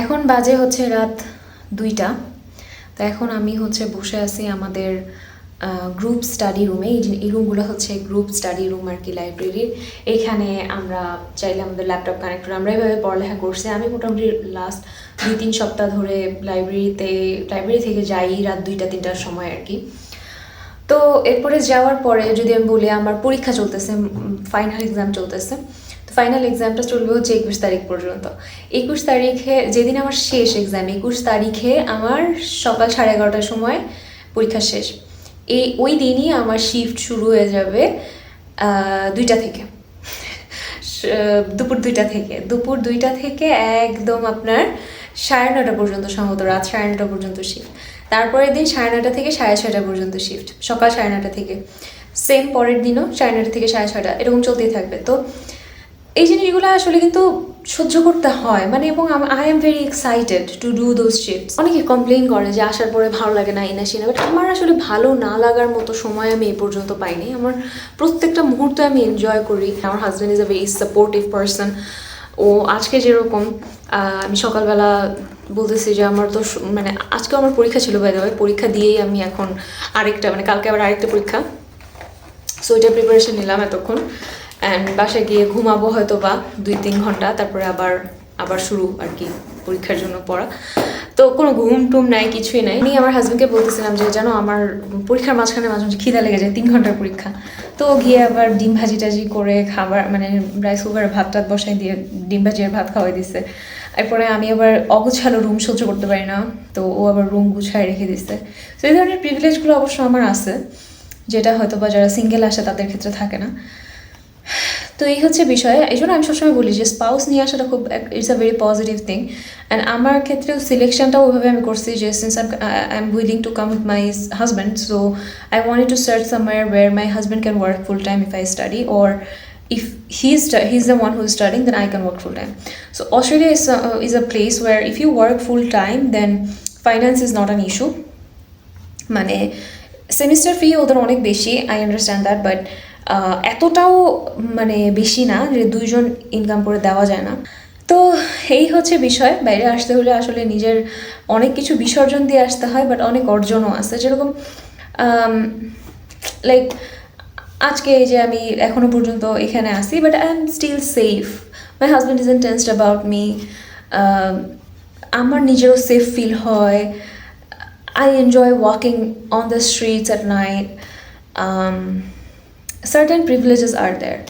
এখন বাজে হচ্ছে রাত দুইটা। তো এখন আমি হচ্ছে বসে আছি আমাদের গ্রুপ স্টাডি রুমে এই রুমগুলো হচ্ছে গ্রুপ স্টাডি রুম আর কি লাইব্রেরির এখানে আমরা চাইলে আমাদের ল্যাপটপ কানেক্ট করে, আমরা এইভাবে পড়ালেখা করছি। আমি মোটামুটি লাস্ট দুই তিন সপ্তাহ ধরে লাইব্রেরিতে লাইব্রেরি থেকে যাই রাত দুইটা, তিনটার সময় আর কি। তো এরপরে যাওয়ার পরে যদি আমি বলি, আমার পরীক্ষা চলতেছে ফাইনাল এক্সাম চলতেছে। ফাইনাল এক্সামটা চলবে হচ্ছে একুশ তারিখ পর্যন্ত। একুশ তারিখে যেদিন আমার শেষ এক্সাম একুশ তারিখে আমার সকাল সাড়ে এগারোটার সময় পরীক্ষা শেষ। এই ওই দিনই আমার শিফট শুরু হয়ে যাবে দুইটা থেকে। দুপুর দুইটা থেকে। দুপুর দুইটা থেকে একদম আপনার সাড়ে নটা পর্যন্ত সম্ভবত, রাত সাড়ে নটা পর্যন্ত শিফট তারপরের দিন সাড়ে নটা থেকে সাড়ে ছয়টা পর্যন্ত শিফট সকাল সাড়ে নটা থেকে। সেম পরের দিনও সাড়ে নটা থেকে সাড়ে ছয়টা, এরকম চলতেই থাকবে। তো এই জিনিসগুলো আসলে কিন্তু সহ্য করতে হয়। মানে এবং I am very excited to do those shifts অনেকে কমপ্লেন করে যে আসার পরে ভালো লাগে না এনা সিনা বাট আমার আসলে ভালো না লাগার মতো সময় আমি এই পর্যন্ত পাইনি। আমার প্রত্যেকটা মুহূর্ত আমি এনজয় করি। আমার husband is a very supportive person ও আজকে যেরকম আমি সকালবেলা বলতেছি যে আমার তো মানে আজকে আমার পরীক্ষা ছিল বাইরে পরীক্ষা দিয়েই আমি এখন আরেকটা মানে কালকে আবার আরেকটা পরীক্ষা। সো এটা প্রিপারেশন নিলাম এতক্ষণ। অ্যান্ড বাসায় গিয়ে ঘুমাবো হয়তো বা দুই তিন ঘণ্টা, তারপরে আবার আবার শুরু আর কি পরীক্ষার জন্য পড়া। তো কোনো ঘুম টুম নাই, কিছুই নাই। আমি আমার হাজব্যান্ডকে বলতেছিলাম যে, জানো, আমার পরীক্ষার মাঝখানে মাঝে মাঝে খিদা লেগে যায়, তিন ঘণ্টার পরীক্ষা। তো গিয়ে আবার ডিম ভাজি টাজি করে খাবার মানে রাইস কুকারে ভাত টাত বসাই দিয়ে ডিম ভাজি আর ভাত খাওয়াই দিছে। এরপরে আমি আবার অগুছালো রুম সহ্য করতে পারি না, তো ও আবার রুম গুছায় রেখে দিছে। তো এই ধরনের প্রিভিলেজগুলো অবশ্য আমার আছে, যেটা হয়তো বা যারা সিঙ্গেল আসে তাদের ক্ষেত্রে থাকে না। তো এই হচ্ছে বিষয় এই জন্য আমি সবসময় বলি যে স্পাউস নিয়ে আসাটা খুব it's a very positive thing and আমার ক্ষেত্রেও সিলেকশনটাও ওইভাবে আমি করছি যে since I I am willing to come with my husband so I wanted to search somewhere where my husband can work full time if I study or if he's he's the one who's studying then i can work full time so australia is a, is a place where if you work full time then finance is not an issue. মানে semester fee ওদের অনেক বেশি I understand that but এতটাও মানে বেশি না যে দুইজন ইনকাম করে দেওয়া যায় না। তো এই হচ্ছে বিষয়। বাইরে আসতে হলে আসলে নিজের অনেক কিছু বিসর্জন দিয়ে আসতে হয় বাট অনেক অর্জনও আছে। যেরকম লাইক আজকে এই যে আমি এখনও পর্যন্ত এখানে আসি but I am still safe my husband is an tensed about me আমার নিজেরও সেফ ফিল হয়। I enjoy walking on the streets at night. Certain privileges are there.